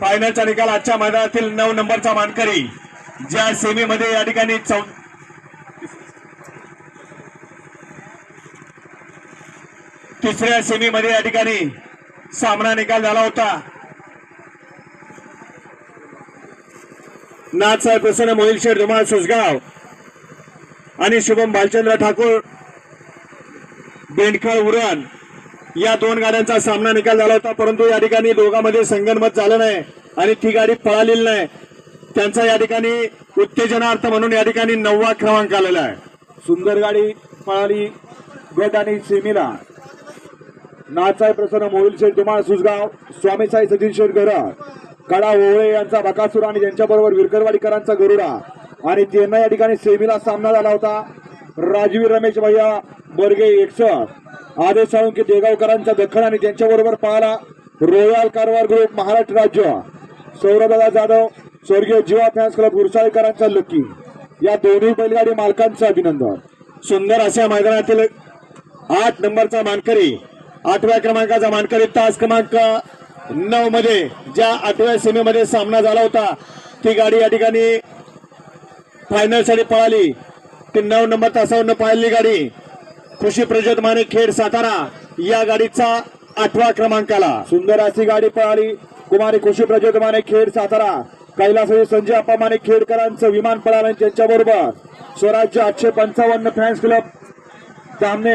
फायनलचा निकाल आजच्या मैदानातील नऊ नंबरचा मानकरी ज्या सेमीमध्ये या ठिकाणी चौ तिसऱ्या सेमीमध्ये या ठिकाणी सामना निकाल झाला होता. नाथसाहेब प्रसन्न मोहिल शेठ धुमाळ सुसगाव आणि शुभम भालचंद्र ठाकूर बेंडखळ उरण. या दोन गाड्यांचा सामना निकाल झाला होता परंतु या ठिकाणी दोघांमध्ये संगनमत झालं नाही आणि ती गाडी पळालेली नाही. त्यांचा या ठिकाणी उत्तेजनार्थ म्हणून या ठिकाणी नववा क्रमांक आलेला आहे. सुंदर गाडी पळाली गट आणि सेमीला. नाचाय प्रसन्न मोहिल शेठ धुमाळ सुसगाव स्वामीसाई सचिन शेठ गरड कडा ओवळे यांचा बकासूर आणि यांच्याबरोबर विरकरवाडीकरांचा गरुडा. आणि त्यांना या ठिकाणी सेमीला सामना झाला होता. राजवीर रमेश भैया बर्गे एकसठ आदेश की देगावकरांचा दखल आणि त्यांच्याबरोबर पाहला रोयल कारवार ग्रुप महाराष्ट्र राज्य. सौरभदा जाधव स्वर्गीय जीवा फॅन्स क्लब गुरसाळेकरांचा लकी. या दोन्ही बैलगाडी मालकांचं अभिनंदन. सुंदर अशा मैदानातील आठ नंबरचा मानकरी आठव्या क्रमांकाचा मानकरी तास क्रमांक नऊ मध्ये ज्या आठव्या सीमेमध्ये सामना झाला होता ती गाडी या ठिकाणी फायनलसाठी पळाली. ती नऊ नंबर तासावरनं पळाली गाडी. खुशी प्रजोत माने खेड सातारा या गाडीचा आठवा क्रमांकाला. सुंदर अशी गाडी पळाली. कुमारी खुशी प्रज्योत माने खेड सातारा. कैलासवासी संजय अप्पा माने खेडकरांचं विमान पळालं आणि त्यांच्याबरोबर स्वराज्य आठशे पंचावन्न फॅन्स क्लब सामने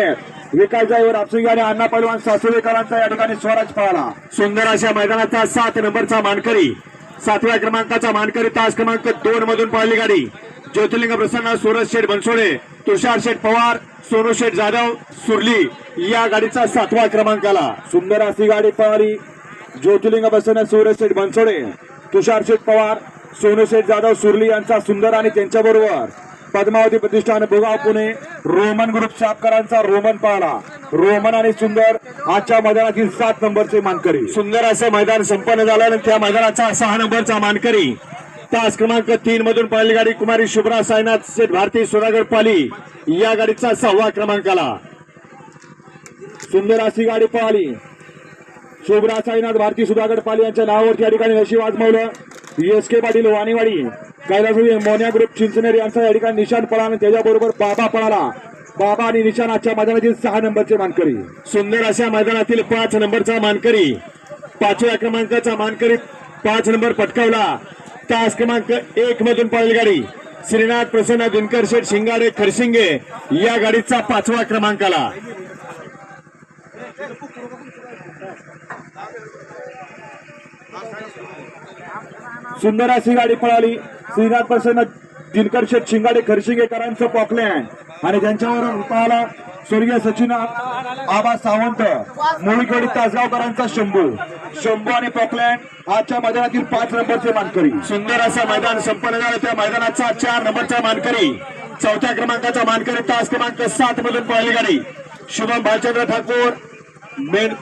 विकास जाईवर आपसिंग आणि अण्णा पैलवान सासुवेकरांचा या ठिकाणी स्वराज पळाला. सुंदर अशा मैदानाचा सात नंबरचा मानकरी सातव्या क्रमांकाचा मानकरी तास क्रमांक दोन मधून पळाली गाडी. ज्योतिर्लिंग प्रसन्न सूरज शेठ बनसोडे तुषार शेठ पवार सोनू शेठ जाधव सुरली या गाडीचा सातवा क्रमांक आला. सुंदर अशी गाडी पवारी ज्योतिर्लिंग प्रसन्न सूरज शेठ बनसोडे तुषार शेठ पवार सोनू शेठ जाधव सुरली यांचा सुंदर आणि त्यांच्याबरोबर पद्मावती प्रतिष्ठान भोगाव पुणे. रोमन ग्रुप सापकरांचा रोमन पाहला. रोमन आणि सुंदर आजच्या मैदानातील सात नंबरचे मानकरी. सुंदर असं मैदान संपन्न झालं आणि त्या मैदानाचा सहा नंबरचा मानकरी. तास क्रमांक तीन मधून पहिली गाडी कुमारी शुभ्रा साईनाथ सेठ भारती सोनागड पाली. या गाडीचा सहावा क्रमांक आला. सुंदर अशी गाडी पळाली. शुभ्रा साईनाथ भारती सुधागड पाली यांच्या नावावरती या ठिकाणी नशीब आजमावलं. S K Patil Vaniwadi Kailaswadi Monya group Chinchner यांचा या ठिकाणी निशाण पळाला आणि त्याच्याबरोबर बाबा पळाला. बाबा आणि निशाण आजच्या मैदानातील सहा नंबरचे मानकरी. सुंदर अशा मैदानातील पाच नंबरचा मानकरी. पाचव्या क्रमांकाचा मानकरी पाच नंबर पटकावला. तास क्रमांक एक मधून पळाली गाडी. श्रीनाथ प्रसन्न दिनकर शेठ शिंगाडे खरशिंगे या गाडीचा पाचवा क्रमांक आला सुंदर अशी गाडी पळाली. श्रीनाथ प्रसन्न दिनकर शेठ शिंगाडे खरशिंगेकरांचं पॉकलँड आणि त्यांच्यावर पळाला स्वर्गीय सचिन आबा सावंत मुळीगडी तासगावकरांचा शंभू. शंभू आणि पॉकलँड आजच्या मैदानातील पाच नंबरचे मानकरी. सुंदर असं मैदान संपन्न झालं. त्या मैदानाचा चार नंबरचा मानकरी. चौथ्या क्रमांकाचा मानकरी तास क्रमांक सात मधून पळाली गाडी. शुभम भालचंद्र ठाकूर बेंड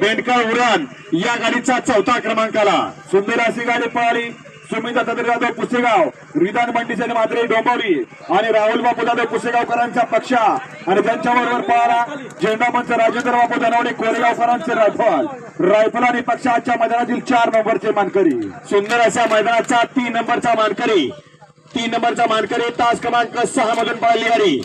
बेंडकर उरण या गाडीचा चौथा क्रमांक आला सुंदर अशी गाडी पळाली. सुमिता सदर जाधव पुसेगाव रिदान मंडीचे मात्रे डोंबवली आणि राहुल बापू जाधव पुसेगावकरांचा पक्षा. आणि त्यांच्याबरोबर पळाला झेंडामंच राजेंद्र बापू धनवडे कोरेगावकरांचे रायफल रायफल आणि पक्ष आजच्या मैदानातील चार नंबरचे मानकरी. सुंदर अशा मैदानाचा तीन नंबरचा मानकरी. तीन नंबरचा मानकरी तास क्रमांक सहा मधून पळाली गाडी.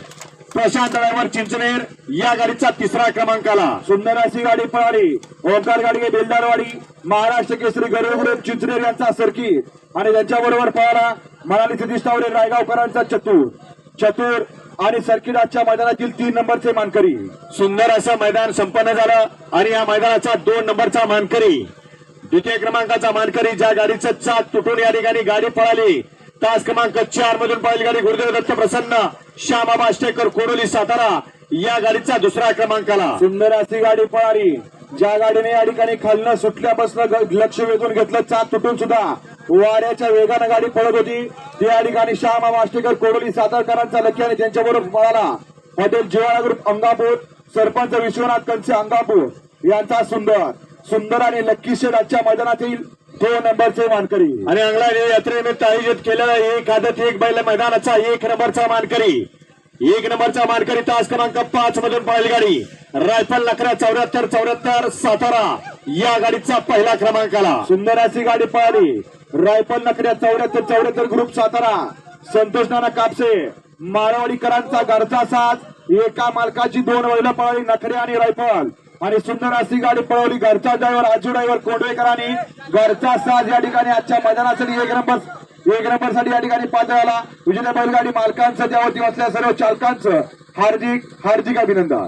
प्रशांत ड्रायव्हर चिंचनेर या गाडीचा तिसरा क्रमांक आला सुंदर अशी गाडी पळाली. ओंकार गाडी बेलदारवाडी. महाराष्ट्र केसरी गरुड चिंचनेर यांचा सर्किट आणि त्यांच्याबरोबर पळाला मनाली सतीश तावरे रायगावकरांचा चतुर. चतुर आणि सर्किट आजच्या मैदानातील तीन नंबरचे मानकरी. सुंदर असं मैदान संपन्न झालं आणि या मैदानाचा दोन नंबरचा मानकरी. द्वितीय क्रमांकाचा मानकरी ज्या गाडीचं चाक तुटून या ठिकाणी गाडी पळाली. तास क्रमांक चार मधून पळाली गाडी गुरुदेव दत्त प्रसन्न श्याम आष्टेकर कोडोली सातारा या गाडीचा दुसरा क्रमांक आला सुंदर अशी गाडी पळाली. ज्या गाडीने या ठिकाणी खालनं सुटल्यापासून लक्ष वेधून घेतलं चाक तुटून सुद्धा वाऱ्याच्या वेगानं गाडी पळत होती. ती या ठिकाणी श्याम मास्टेकर कोडोली सातारकरांचा लक्ष आणि त्यांच्याबरोबर पळाला. Hotel Jiwala group Angapur. Sarpanch Vishwanath Kanse Angapur. यांचा सुंदर. सुंदर आणि लक्की शेड आजच्या मैदानातील दोन नंबरचे मानकरी. आणि अंगला यात्रेनिमित्त आयोजित केलेला एक आदत एक बैल मैदानाचा एक नंबरचा मानकरी. एक नंबरचा मानकरी तास क्रमांक पाच मधून पळाली गाडी. रायफल लखरा चौऱ्याहत्तर चौऱ्याहत्तर सातारा. या गाडीचा पहिला क्रमांक आला सुंदर अशी गाडी पळाली. रायफल लखऱ्या चौऱ्याहत्तर चौऱ्याहत्तर ग्रुप सातारा. संतोष नाना कापसे. मारवाडीकरांचा घरचा साथ एका मालकाची दोन वैल पळाली नखरे आणि रायफल. आणि सुंदर अशी गाडी पळवली. घरचा ड्रायव्हर आजू ड्रायव्हर कोडवेकरांनी घरचा साथ या ठिकाणी आजच्या मैदानासाठी एक नंबर एक नंबरसाठी या ठिकाणी पात्र आला. विजेत्या बैलगाडी मालकांचं त्यावरती असल्या सर्व चालकांचं हार्दिक हार्दिक अभिनंदन.